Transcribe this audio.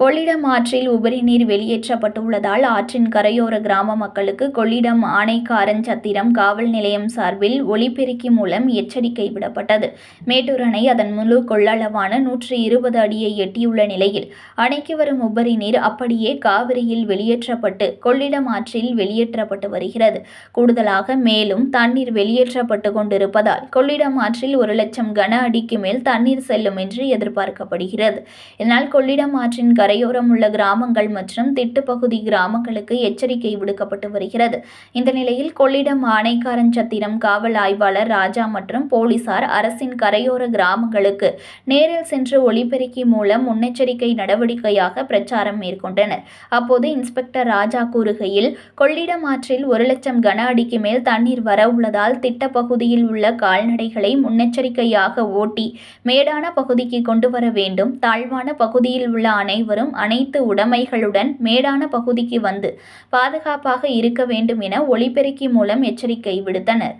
கொள்ளிடம் ஆற்றில் உபரி நீர் வெளியேற்றப்பட்டுள்ளதால் ஆற்றின் கரையோர கிராம மக்களுக்கு கொள்ளிடம் ஆனைக்காரன்சத்திரம் காவல் நிலையம் சார்பில் ஒலிபெருக்கி மூலம் எச்சரிக்கை விடப்பட்டது. மேட்டூர் அணை அதன் முழு கொள்ளளவான நூற்றி இருபது அடியை எட்டியுள்ள நிலையில் அணைக்கு வரும் உபரி நீர் அப்படியே காவிரியில் வெளியேற்றப்பட்டு கொள்ளிடம் ஆற்றில் வெளியேற்றப்பட்டு வருகிறது. கூடுதலாக மேலும் தண்ணீர் வெளியேற்றப்பட்டு கொண்டிருப்பதால் கொள்ளிடம் ஆற்றில் ஒரு லட்சம் கன அடிக்கு மேல் தண்ணீர் செல்லும் என்று எதிர்பார்க்கப்படுகிறது. இதனால் கொள்ளிடம் ஆற்றின் கரையோரம் உள்ள கிராமங்கள் மற்றும் திட்டுப்பகுதி கிராமங்களுக்கு எச்சரிக்கை விடுக்கப்பட்டு வருகிறது. இந்த நிலையில் கொள்ளிடம் ஆனைக்காரன்சத்திரம் காவல் ஆய்வாளர் ராஜா மற்றும் போலீசார் அரசின் கரையோர கிராமங்களுக்கு நேரில் சென்று ஒளிபெருக்கி மூலம் முன்னெச்சரிக்கை நடவடிக்கையாக பிரச்சாரம் மேற்கொண்டனர். அப்போது இன்ஸ்பெக்டர் ராஜா கூறுகையில் கொள்ளிடம் ஆற்றில் ஒரு லட்சம் கன அடிக்கு மேல் தண்ணீர் வர உள்ளதால் திட்டப்பகுதியில் உள்ள கால்நடைகளை முன்னெச்சரிக்கையாக ஓட்டி மேடான பகுதிக்கு கொண்டு வர வேண்டும். தாழ்வான பகுதியில் உள்ள அனைவரும் அனைவரும் அனைத்து உடைமைகளுடன் மேடான பகுதிக்கு வந்து பாதுகாப்பாக இருக்க வேண்டும் என ஒலிபெருக்கி மூலம் எச்சரிக்கை விடுத்தனர்.